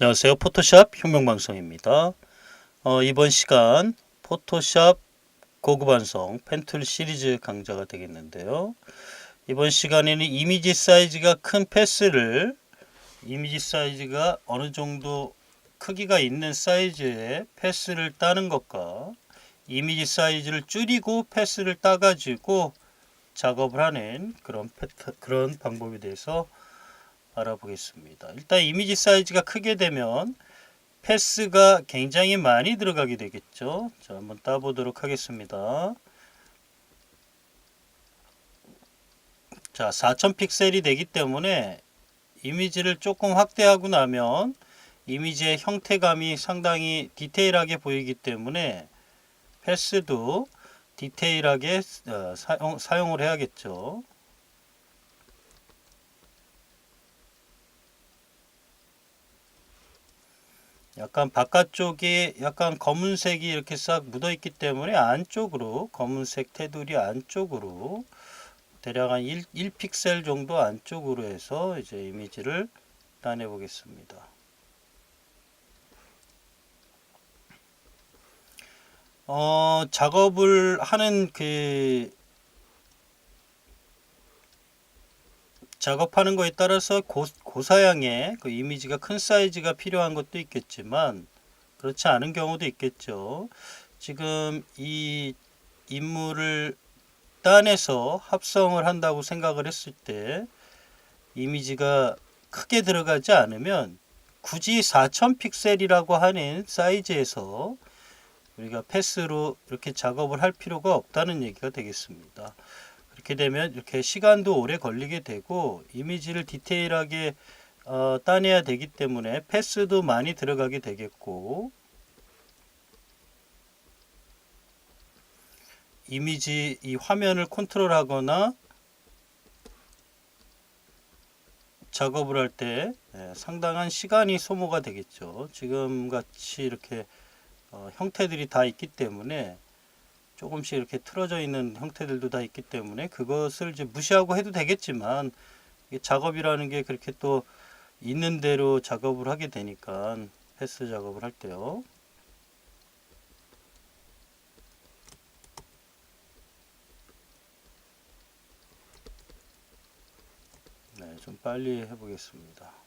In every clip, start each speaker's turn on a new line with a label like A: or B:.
A: 안녕하세요. 포토샵 혁명방송입니다. 어, 이번 시간 포토샵 고급 완성 펜툴 시리즈 강좌가 되겠는데요. 이번 시간에는 이미지 사이즈가 큰 패스를 이미지 사이즈가 어느 정도 크기가 있는 사이즈의 패스를 따는 것과 이미지 사이즈를 줄이고 패스를 따가지고 작업을 하는 그런 패터, 그런 방법에 대해서 알아보겠습니다. 일단 이미지 사이즈가 크게 되면 패스가 굉장히 많이 들어가게 되겠죠. 자, 한번 따보도록 하겠습니다. 자, 4000 픽셀이 되기 때문에 이미지를 조금 확대하고 나면 이미지의 형태감이 상당히 디테일하게 보이기 때문에 패스도 디테일하게 어, 사용, 사용을 해야겠죠. 약간 바깥쪽에 약간 검은색이 이렇게 싹 묻어 있기 때문에 안쪽으로 검은색 테두리 안쪽으로 대략 한 1, 1픽셀 정도 안쪽으로 해서 이제 이미지를 따내 보겠습니다. 어, 작업을 하는 그 작업하는 거에 따라서 고, 고사양의 그 이미지가 큰 사이즈가 필요한 것도 있겠지만 그렇지 않은 경우도 있겠죠. 지금 이 인물을 따내서 합성을 한다고 생각을 했을 때 이미지가 크게 들어가지 않으면 굳이 4000 픽셀이라고 하는 사이즈에서 우리가 패스로 이렇게 작업을 할 필요가 없다는 얘기가 되겠습니다. 그렇게 되면 이렇게 시간도 오래 걸리게 되고 이미지를 디테일하게 어, 따내야 되기 때문에 패스도 많이 들어가게 되겠고 이미지 이 화면을 컨트롤하거나 작업을 할 때 상당한 시간이 소모가 되겠죠. 지금 같이 이렇게 어, 형태들이 다 있기 때문에 조금씩 이렇게 틀어져 있는 형태들도 다 있기 때문에 그것을 이제 무시하고 해도 되겠지만 작업이라는 게 그렇게 또 있는 대로 작업을 하게 되니까 패스 작업을 할 때요. 네, 좀 빨리 해보겠습니다.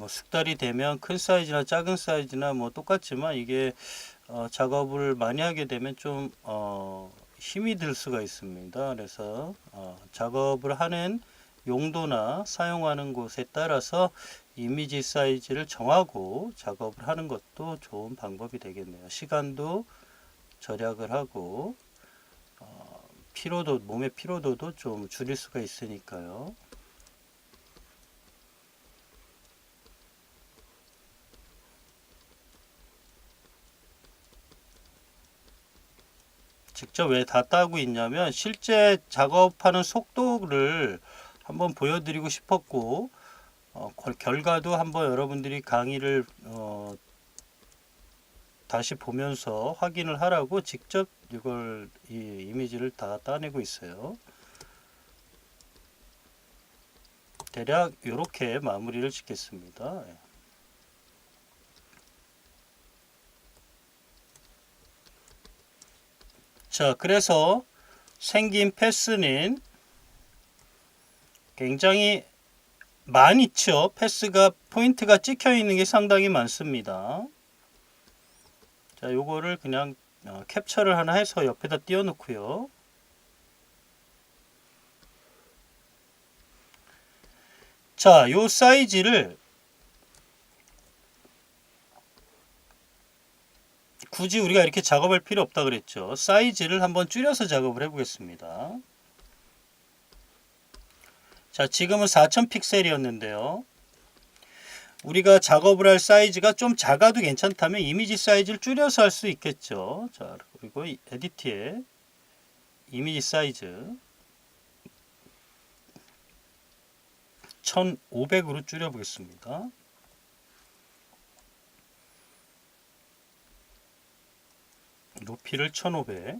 A: 뭐 숙달이 되면 큰 사이즈나 작은 사이즈나 뭐 똑같지만 이게 어, 작업을 많이 하게 되면 좀 어, 힘이 들 수가 있습니다. 그래서 어, 작업을 하는 용도나 사용하는 곳에 따라서 이미지 사이즈를 정하고 작업을 하는 것도 좋은 방법이 되겠네요. 시간도 절약을 하고 어, 피로도 몸의 피로도도 좀 줄일 수가 있으니까요. 직접 왜 다 따고 있냐면 실제 작업하는 속도를 한번 보여드리고 싶었고 어, 결과도 한번 여러분들이 강의를 어, 다시 보면서 확인을 하라고 직접 이걸 이 이미지를 다 따내고 있어요. 대략 이렇게 마무리를 짓겠습니다. 자, 그래서 생긴 패스는 굉장히 많이죠. 패스가 포인트가 찍혀 있는 게 상당히 많습니다. 자, 요거를 그냥 어, 캡처를 하나 해서 옆에다 띄워 놓고요. 자, 요 사이즈를 굳이 우리가 이렇게 작업할 필요 없다 그랬죠. 사이즈를 한번 줄여서 작업을 해보겠습니다. 자, 지금은 4000 픽셀이었는데요. 우리가 작업을 할 사이즈가 좀 작아도 괜찮다면 이미지 사이즈를 줄여서 할 수 있겠죠. 자, 그리고 에디트에 이미지 사이즈 1500으로 줄여보겠습니다. 높이를 1500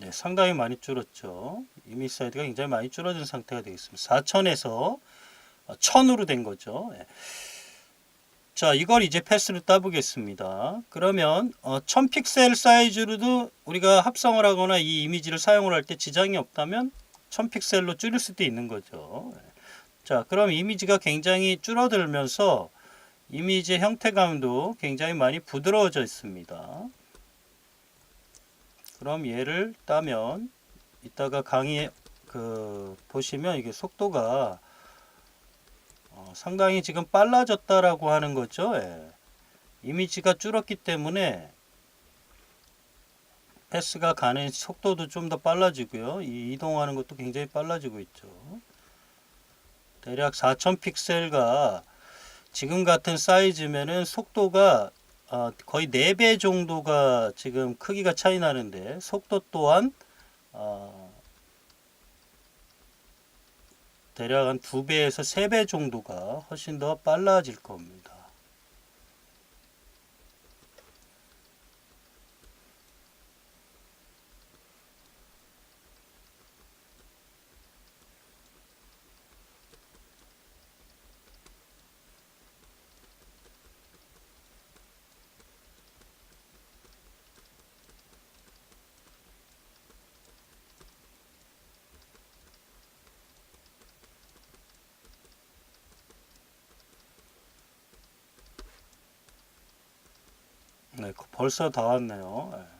A: 네, 상당히 많이 줄었죠. 이미지 사이즈가 굉장히 많이 줄어든 상태가 되겠습니다. 4000에서 1000으로 된 거죠. 네. 자, 이걸 이제 패스를 따보겠습니다. 그러면 어, 1000픽셀 사이즈로도 우리가 합성을 하거나 이 이미지를 사용을 할 때 지장이 없다면 1000픽셀로 줄일 수도 있는 거죠. 네. 자, 그럼 이미지가 굉장히 줄어들면서 이미지의 형태감도 굉장히 많이 부드러워져 있습니다. 그럼 얘를 따면 이따가 강의 그 보시면 이게 속도가 어, 상당히 지금 빨라졌다라고 하는 거죠. 예. 이미지가 줄었기 때문에 패스가 가는 속도도 좀 더 빨라지고요. 이 이동하는 것도 굉장히 빨라지고 있죠. 대략 4000 픽셀과 지금 같은 사이즈면은 속도가 어, 거의 4배 정도가 지금 크기가 차이 나는데 속도 또한 어, 대략 한 2배에서 3배 정도가 훨씬 더 빨라질 겁니다. 네, 그 벌써 다 왔네요. 예.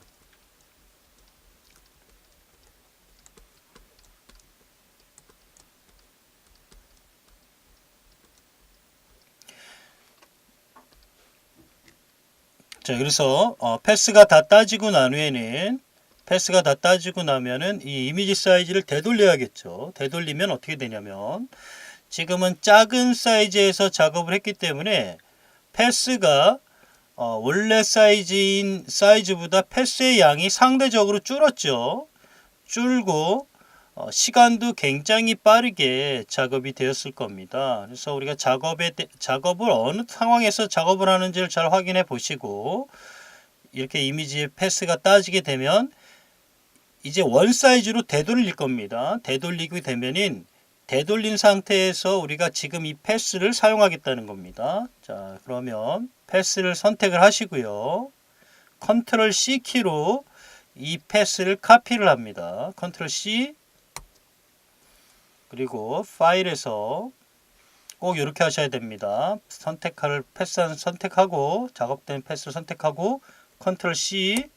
A: 자, 그래서 어, 패스가 다 따지고 난 후에는 패스가 다 따지고 나면은 이 이미지 사이즈를 되돌려야겠죠. 되돌리면 어떻게 되냐면 지금은 작은 사이즈에서 작업을 했기 때문에 패스가 어, 원래 사이즈인 사이즈보다 패스의 양이 상대적으로 줄었죠. 줄고 어, 시간도 굉장히 빠르게 작업이 되었을 겁니다. 그래서 우리가 작업에 대- 작업을 어느 상황에서 작업을 하는지를 잘 확인해 보시고 이렇게 이미지의 패스가 따지게 되면 이제 원 사이즈로 되돌릴 겁니다. 되돌리게 되면은 되돌린 상태에서 우리가 지금 이 패스를 사용하겠다는 겁니다. 자, 그러면 패스를 선택을 하시고요. 컨트롤 C 키로 이 패스를 카피를 합니다. 컨트롤 C 그리고 파일에서 꼭 이렇게 하셔야 됩니다. 선택할 패스는 선택하고 작업된 패스를 선택하고 컨트롤 C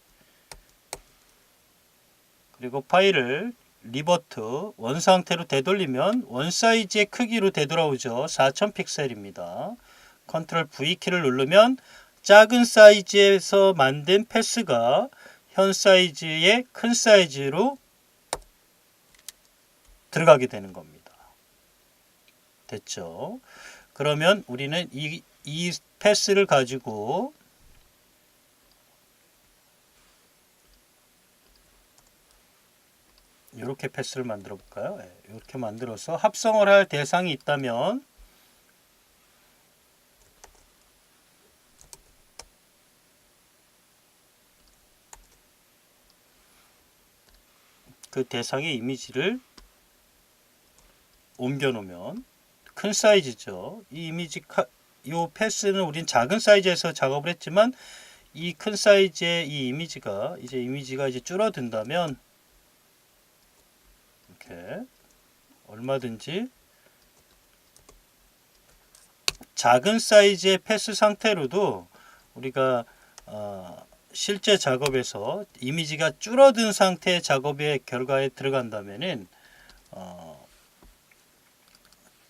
A: 그리고 파일을 리버트 원 상태로 되돌리면 원 사이즈의 크기로 되돌아오죠. 4000 픽셀입니다. 컨트롤 V 키를 누르면 작은 사이즈에서 만든 패스가 현 사이즈의 큰 사이즈로 들어가게 되는 겁니다. 됐죠? 그러면 우리는 이, 이 패스를 가지고 이렇게 패스를 만들어 볼까요? 이렇게 만들어서 합성을 할 대상이 있다면 그 대상의 이미지를 옮겨 놓으면 큰 사이즈죠. 이 이미지 카, 요 패스는 우린 작은 사이즈에서 작업을 했지만 이 큰 사이즈의 이 이미지가 이제 이미지가 이제 줄어든다면 이렇게 얼마든지 작은 사이즈의 패스 상태로도 우리가 어, 실제 작업에서 이미지가 줄어든 상태의 작업의 결과에 들어간다면은 어,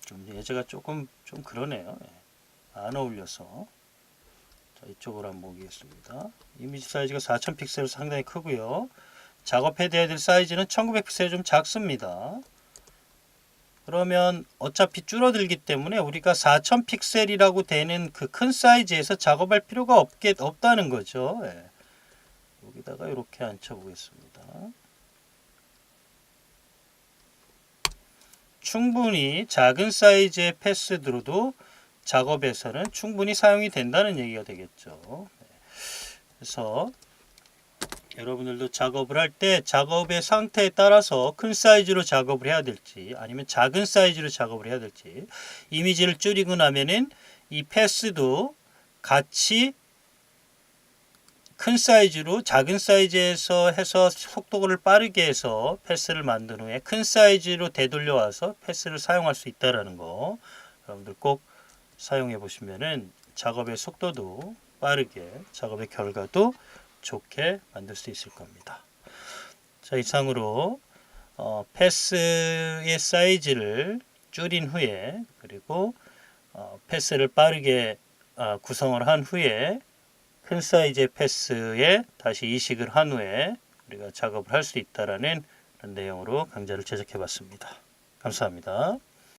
A: 좀 예제가 조금 좀 그러네요. 예. 안 어울려서 자, 이쪽으로 한번 보겠습니다. 이미지 사이즈가 4000 픽셀 상당히 크고요. 작업해야 될 사이즈는 1900픽셀이 좀 작습니다. 그러면 어차피 줄어들기 때문에 우리가 4000 픽셀이라고 되는 그 큰 사이즈에서 작업할 필요가 없게 없다는 거죠. 예. 여기다가 이렇게 앉혀 보겠습니다. 충분히 작은 사이즈의 패스들로도 작업에서는 충분히 사용이 된다는 얘기가 되겠죠. 네. 그래서 여러분들도 작업을 할 때 작업의 상태에 따라서 큰 사이즈로 작업을 해야 될지 아니면 작은 사이즈로 작업을 해야 될지 이미지를 줄이고 나면은 이 패스도 같이 큰 사이즈로 작은 사이즈에서 해서 속도를 빠르게 해서 패스를 만든 후에 큰 사이즈로 되돌려 와서 패스를 사용할 수 있다라는 거 여러분들 꼭 사용해 보시면은 작업의 속도도 빠르게 작업의 결과도 좋게 만들 수 있을 겁니다. 자 이상으로 어, 패스의 사이즈를 줄인 후에 그리고 어, 패스를 빠르게 어, 구성을 한 후에 큰 사이즈의 패스에 다시 이식을 한 후에 우리가 작업을 할 수 있다라는 내용으로 강좌를 제작해 봤습니다. 감사합니다.